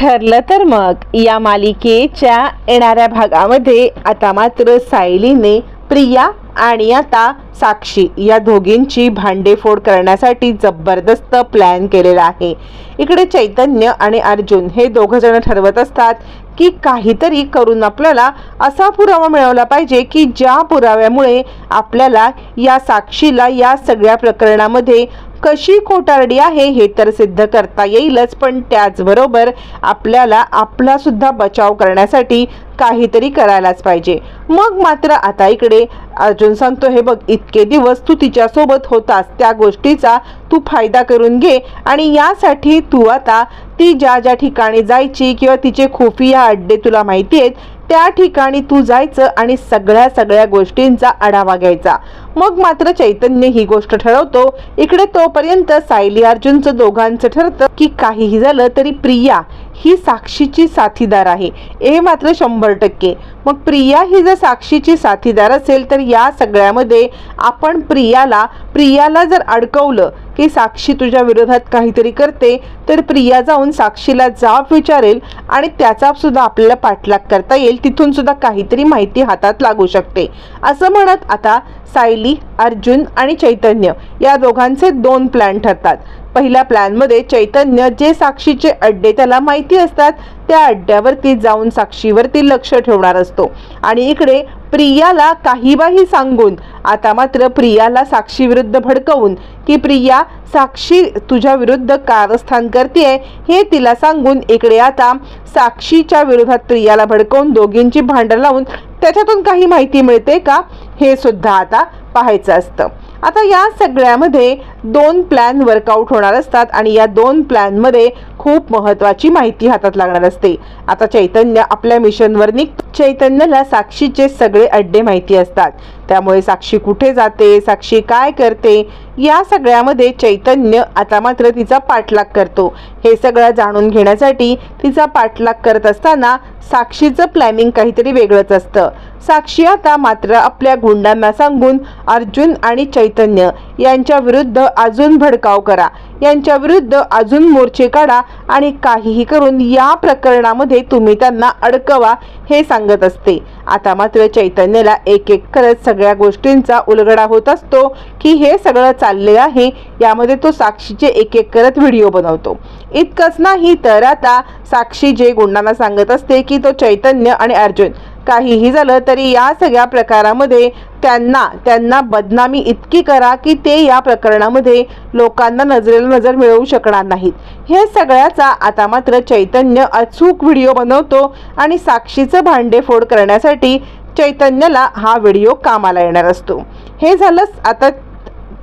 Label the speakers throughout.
Speaker 1: ठरलं तर मग. या मालिकेच्या येणाऱ्या भागामध्ये आता मात्र सायलीने प्रिया आणि आता साक्षी या दोघींची भांडेफोड करण्यासाठी जबरदस्त प्लॅन केलेला आहे. इकडे चैतन्य आणि अर्जुन हे दोघं जण ठरवत असतात की काहीतरी करून आपल्याला असा पुरावा मिळवला पाहिजे की ज्या पुराव्यामुळे आपल्याला या साक्षीला या सगळ्या प्रकरणामध्ये कशी खोटारडी आहे हे तर सिद्ध करता येईलच पण त्याचबरोबर आपल्याला आपला सुद्धा बचाव करण्यासाठी काहीतरी करायलाच पाहिजे. मग मात्र आता इकडे अर्जुन सांगतो हे बघ इतके दिवस तू तिच्यासोबत होतास त्या गोष्टीचा तू फायदा करून घे आणि यासाठी तू आता ती ज्या ज्या ठिकाणी जायची किंवा तिचे खुफिया अड्डे तुला माहिती आहेत त्या ठिकाणी तू जायचं आणि सगळ्या सगळ्या गोष्टींचा आढावा घ्यायचा. मग मात्र चैतन्य ही गोष्ट ठरवतो. इकडे तोपर्यंत सायली अर्जुनचं दोघांचं ठरतं की काहीही झालं तरी प्रिया ही साक्षीची साथीदार आहे. हे मात्र शंभर टक्के. मग प्रिया ही जर साक्षीची साथीदार असेल तर या सगळ्यामध्ये आपण प्रियाला प्रियाला जर अडकवलं की साक्षी तुझ्या विरोधात काहीतरी करते तर प्रिया जाऊन साक्षीला जाब विचारेल आणि त्याचा सुद्धा आपल्याला पाठलाग करता येईल. तिथून सुद्धा काहीतरी माहिती हातात लागू शकते. असं म्हणत आता सायली अर्जुन आणि चैतन्य या दोघांचे दोन प्लॅन ठरतात. पहिल्या प्लॅनमध्ये चैतन्य जे साक्षीचे अड्डे त्याला माहिती असतात त्या अड्ड्यावरती जाऊन साक्षीवरती लक्ष ठेवणार असतो. आणि इकडे प्रियाला काहीबाही सांगून आता मात्र प्रियाला साक्षीविरुद्ध भडकवून की प्रिया साक्षी तुझ्या विरुद्ध कारस्थान करते हे तिला सांगून इकडे आता साक्षीच्या विरोधात प्रियाला भडकवून दोघींची भांडण लावून त्याच्यातून काही माहिती मिळते का हे सुद्धा आता पाहायचं असतं. आता या सगळ्यामध्ये दोन प्लॅन वर्कआउट होणार असतात आणि या दोन प्लॅनमध्ये खूप महत्त्वाची माहिती हातात लागणार असते. आता चैतन्य आपल्या मिशनवर निघतो चैतन्यला साक्षीचे सगळे अड्डे माहिती असतात. त्यामुळे साक्षी कुठे जाते साक्षी काय करते या सगळ्यामध्ये चैतन्य आता मात्र तिचा पाठलाग करतो. हे सगळं जाणून घेण्यासाठी तिचा पाठलाग करत असताना साक्षीचं प्लॅनिंग काहीतरी वेगळंच असतं. साक्षी आता मात्र आपल्या गुंडांना सांगून अर्जुन आणि चैतन्य यांच्या विरुद्ध अजून भडकाव करा. यांच्याविरुद्ध अजून मोर्चे काढा आणि काहीही करून या प्रकरणामध्ये तुम्ही त्यांना अडकवा हे सांगत असते. आता मात्र चैतन्याला एक एक करत सगळ्या गोष्टींचा उलगडा होत असतो की हे सगळं चालले आहे यामध्ये तो साक्षीचे एक एक करत व्हिडिओ बनवतो. इतकंच नाही तर आता साक्षी जे गुंडांना सांगत असते की तो चैतन्य आणि अर्जुन काहीही झालं तरी या सगळ्या प्रकारामध्ये त्यांना त्यांना बदनामी इतकी करा की ते या प्रकरणामध्ये लोकांना नजरेला नजर मिळवू शकणार नाहीत. हे सगळ्याचा आता मात्र चैतन्य अचूक व्हिडिओ बनवतो आणि साक्षीचं भांडेफोड करण्यासाठी चैतन्यला हा व्हिडिओ कामाला येणार असतो. हे झालंच आता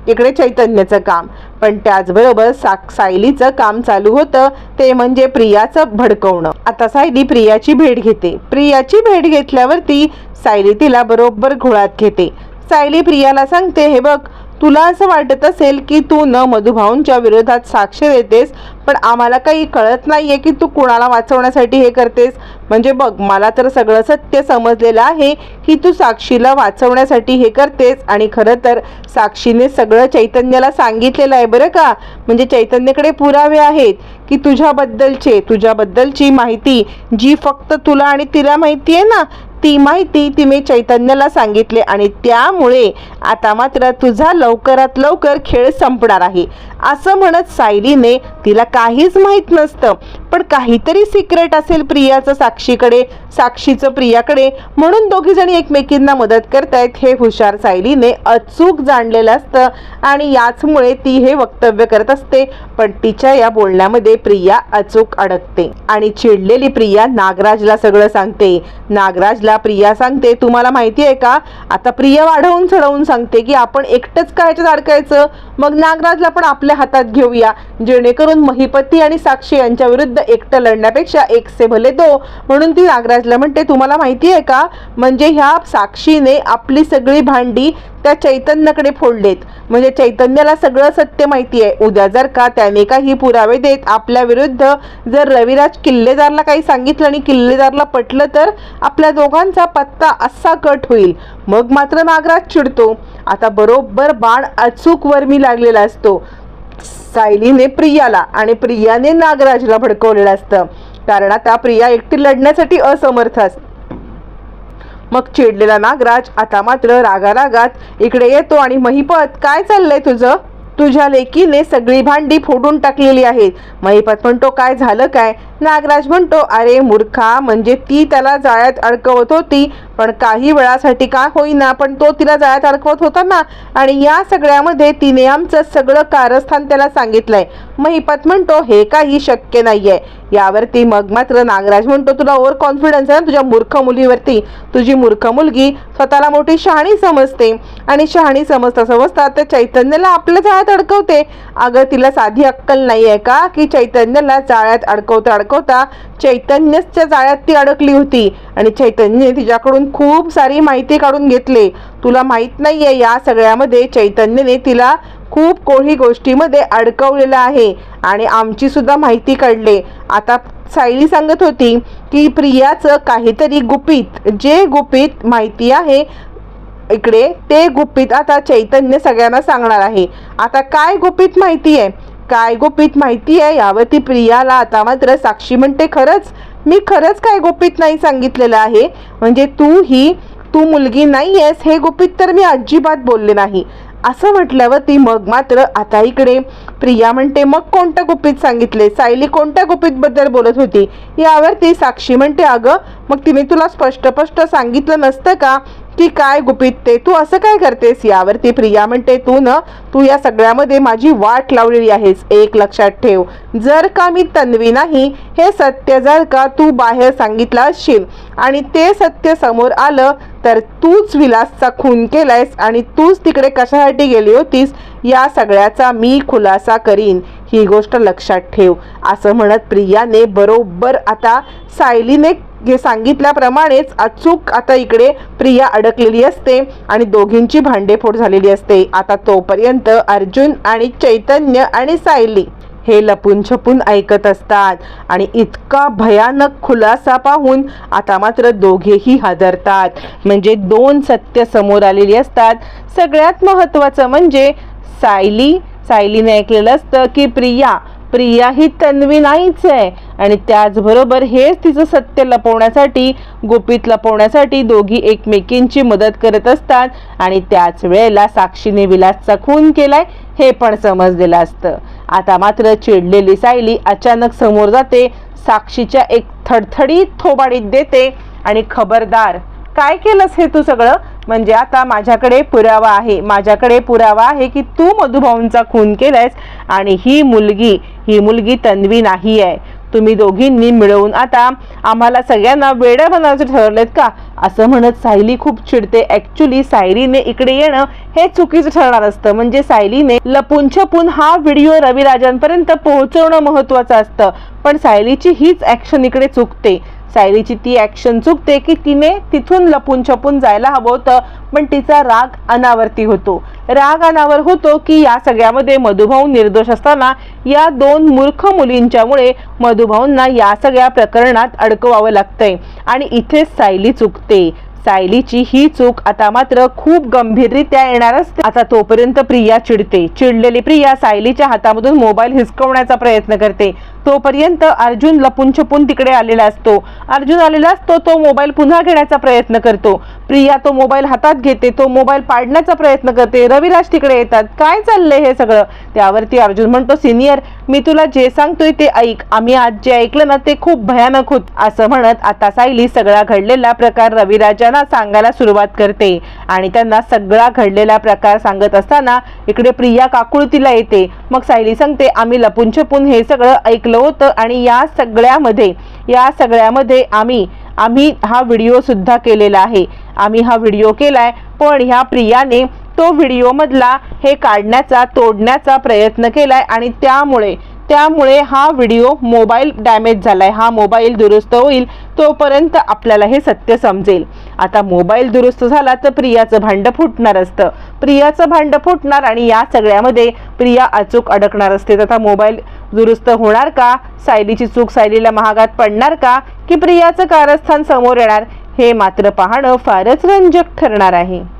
Speaker 1: इकडे चैतन्याचं काम. पण त्याचबरोबर सा सायलीचं काम चालू होतं ते म्हणजे प्रियाचं भडकवणं. आता सायली प्रियाची भेट घेते. प्रियाची भेट घेतल्यावरती सायली तिला बरोबर घोळात घेते. सायली प्रियाला सांगते हे बघ तुला असं वाटत असेल की तू न मधुभाऊंच्या विरोधात साक्ष देतेस पण आम्हाला काही कळत नाही आहे की तू कुणाला वाचवण्यासाठी हे करतेस. म्हणजे बघ मला तर सगळं सत्य समजलेलं आहे की तू साक्षीला वाचवण्यासाठी हे करतेस आणि खरं तर साक्षीने सगळं चैतन्याला सांगितलेलं आहे बरं का? म्हणजे चैतन्यकडे पुरावे आहेत की तुझ्याबद्दलचे तुझ्याबद्दलची माहिती जी फक्त तुला आणि तिला माहिती आहे ना ती माहिती तिने चैतन्याला सांगितले आणि त्यामुळे आता मात्र तुझा लवकरात लवकर खेळ संपणार आहे. असं म्हणत सायलीने तिला काहीच माहीत नसतं. पण काहीतरी सिक्रेट असेल प्रियाचं साक्षीकडे साक्षीचं प्रियाकडे म्हणून दोघी जणी एकमेकींना मदत करतायत हे हुशार सायलीने अचूक जाणलेलं असतं आणि याचमुळे ती हे वक्तव्य करत असते. पण तिच्या या बोलण्यामध्ये प्रिया अचूक अडकते आणि चिडलेली प्रिया नागराजला सगळं सांगते. नागराजला प्रिया सांगते तुम्हाला माहिती आहे का? आता प्रिया वाढवून चढवून सांगते की आपण एकटंच काय ह्याच्यात अडकायचं? मग नागराजला पण आपल्या हातात घेऊया. जेणेकरून महिपती आणि साक्षी यांच्या विरुद्ध एकटं लढण्यापेक्षा एक से भले दो. म्हणून ती नागराजला म्हणते तुम्हाला माहिती आहे का? म्हणजे ह्या साक्षीने आपली सगळी भांडी त्या चैतन्याकडे फोडलेत. म्हणजे चैतन्याला सगळं सत्य माहिती आहे. उद्या जर का त्याने काही पुरावे देत आपल्या विरुद्ध जर रविराज किल्लेदारला काही सांगितलं आणि किल्लेदारला पटलं तर आपल्या दोघांचा पत्ता असा कट होईल. मग मात्र नागराज चिडतो. आता बरोबर बाण अचूक वर्मी लागलेला असतो. सायलीने प्रियाला आणि प्रियाने नागराजला भडकवलेलं असतं. कारण आता प्रिया एकटी लढण्यासाठी असमर्थ असते मग चिडलेला नागराज आता मात्र रागारागात इकडे येतो आणि महिपत काय चाललंय तुझं? तुझ्या लेकीने सगळी भांडी फोडून टाकलेली आहेत. महिपत म्हणतो काय झालं काय? नागराज म्हणतो अरे मूर्खा म्हणजे ती त्याला जाळ्यात अडकवत होती पण काही वेळासाठी का होईना पण तो तिला जाळ्यात अडकवत होता ना. आणि या सगळ्यामध्ये तिने आमचं सगळं कारस्थान त्याला सांगितलंय. महिपत म्हणतो हे काही शक्य नाहीये. यावरती मग मात्र नागराज म्हणतो तुला ओव्हर कॉन्फिडन्स आहे ना तुझ्या मूर्ख मुलीवरती? तुझी मूर्ख मुलगी स्वतःला मोठी शहाणी समजते आणि शहाणी समजता समजता त्या चैतन्याला आपल्या जाळ्यात अडकवते. अगं तिला साधी अक्कल नाही आहे का की चैतन्याला जाळ्यात अडकवता दाखवता चैतन्यच्या जाळ्यात ती अडकली होती. आणि चैतन्यने तिच्याकडून खूप सारी माहिती काढून घेतले. तुला माहीत नाहीये या सगळ्यामध्ये चैतन्यने तिला खूप कोणी गोष्टीमध्ये अडकवलेलं आहे. आणि आमची सुद्धा माहिती काढले. आता सायली सांगत होती की प्रियाचं काहीतरी गुपित जे गुपित माहिती आहे इकडे ते गुपित आता चैतन्य सगळ्यांना सांगणार आहे. आता काय गुपित माहिती आहे काय गोपित माहिती आहे? यावरती प्रियाला आता मात्र साक्षी म्हणते खरंच? मी खरंच काय गोपित नाही सांगितलेलं आहे? म्हणजे तू ही तू मुलगी नाही आहेस हे गोपित तर मी अजिबात बोलले नाही. असं म्हटल्यावरती मग मात्र आता इकडे. प्रिया म्हणते मग कोणतं गुपित सांगितले? सायली कोणत्या गुपितबद्दल बोलत होती? यावरती साक्षी म्हणते अगं मग तिने तुला स्पष्ट स्पष्ट सांगितलं नसतं का? की काय गुपित ते? तू असं काय करतेस यावरती? प्रिया म्हणते तू न तू या सगळ्यामध्ये माझी वाट लावलेली आहेस. एक लक्षात ठेव. जर का मी तन्वी नाही हे सत्य जर का तू बाहेर सांगितलं असशील आणि ते सत्य समोर आलं तर तूच विलासचा खून केलायस आणि तूच तिकडे कशासाठी गेली होतीस? या सगळ्याचा मी खुलासा करीन. ही गोष्ट लक्षात ठेव. असं म्हणत प्रियाने बरोबर आता सायलीने हे सांगितल्याप्रमाणेच अचूक आता इकडे प्रिया अडकलेली असते आणि दोघींची भांडेफोड झालेली असते. आता तोपर्यंत अर्जुन आणि चैतन्य आणि सायली हे लपून छपून ऐकत असतात आणि इतका भयानक खुलासा पाहून आता मात्र दोघेही हादरतात. म्हणजे दोन सत्य समोर आलेली असतात. सगळ्यात महत्त्वाचं म्हणजे सायली सायलीने ऐकलेलं असतं की प्रिया प्रिया ही तन्वी नाहीच आहे. आणि त्याचबरोबर हेच तिचं सत्य लपवण्यासाठी गुपित लपवण्यासाठी दोघी एकमेकींची मदत करत असतात. आणि त्याच वेळेला साक्षीने विलासचा खून केलाय हे पण समजलेलं असतं. आता मात्र चिडलेली सायली अचानक समोर जाते साक्षीच्या एक थडथडीत थोबाडीत देते आणि खबरदार काय केलंस हे तू सगळं? म्हणजे आता माझ्याकडे पुरावा आहे. माझ्याकडे पुरावा आहे की तू मधुभाऊंचा खून केलायस आणि ही मुलगी ही मुलगी तन्वी नाही आहे तुम्ही दोघींनी मिळवून आता आम्हाला सगळ्यांना वेड्या बनवायचं ठरवलेत का? असं म्हणत सायली खूप चिडते. ऍक्च्युली सायलीने इकडे येणं हे चुकीचं ठरणार असतं. म्हणजे सायलीने लपून छपून हा व्हिडिओ रविराजांपर्यंत पोहोचवणं महत्वाचं असतं. पण सायलीची हीच ऍक्शन इकडे चुकते. सायलीची ती ॲक्शन चुकते की तिने तिथून लपून छपून जायला हवं होतं पण तिचा राग अनावरती होतो. राग अनावर होतो की या सगळ्यामध्ये मधुभाऊ निर्दोष असताना या दोन मूर्ख मुलींच्यामुळे मधुभाऊंना या सगळ्या प्रकरणात अडकवावं लागतंय. आणि इथेच सायली चुकते. सायलीची ही चूक आता मात्र खूप गंभीररित्या येणार असते. आता तोपर्यंत प्रिया चिडते. चिडलेली प्रिया सायलीच्या हातामधून मोबाईल हिसकवण्याचा प्रयत्न करते. तोपर्यंत अर्जुन लपून छपून तिकडे आलेला असतो. अर्जुन आलेला असतो तो मोबाईल पुन्हा घेण्याचा प्रयत्न करतो. प्रिया तो मोबाईल हातात घेते तो मोबाईल पाडण्याचा प्रयत्न करते. रविराज तिकडे येतात. काय चाललंय हे सगळं? त्यावरती अर्जुन म्हणतो सिनियर मी तुला जे सांगतोय ते ऐक. आम्ही आज जे ऐकलं ना ते खूप भयानक होत. असं म्हणत आता सायली सगळा घडलेला प्रकार रविराजांना सांगायला सुरुवात करते. आणि त्यांना सगळा घडलेला प्रकार सांगत असताना इकडे प्रिया काकुळतीला येते. मग सायली सांगते आम्ही लपून छपून हे सगळं ऐकलं होतं आणि या सगळ्यामध्ये या सगळ्यामध्ये आम्ही आम्ही हा व्हिडिओसुद्धा केलेला आहे. आम्ही हा व्हिडिओ केला आहे पण ह्या प्रियाने तो व्हिडिओमधला हे काढण्याचा तोडण्याचा प्रयत्न केला आहे आणि त्यामुळे त्यामुळे हा व्हिडिओ मोबाईल डॅमेज झाला आहे हा मोबाईल दुरुस्त होईल तोपर्यंत आपल्याला हे सत्य समजेल. आता मोबाईल दुरुस्त झाला तर प्रियाचं भांडं फुटणार असतं. प्रियाचं भांडं फुटणार आणि या सगळ्यामध्ये प्रिया अचूक अडकणार असते. तर मोबाईल दुरुस्त होणार का? सायलीची चूक सायलीला महागात पडणार का? की प्रियाचं कारस्थान समोर येणार? हे मात्र पाहणं फारच रंजक ठरणार आहे.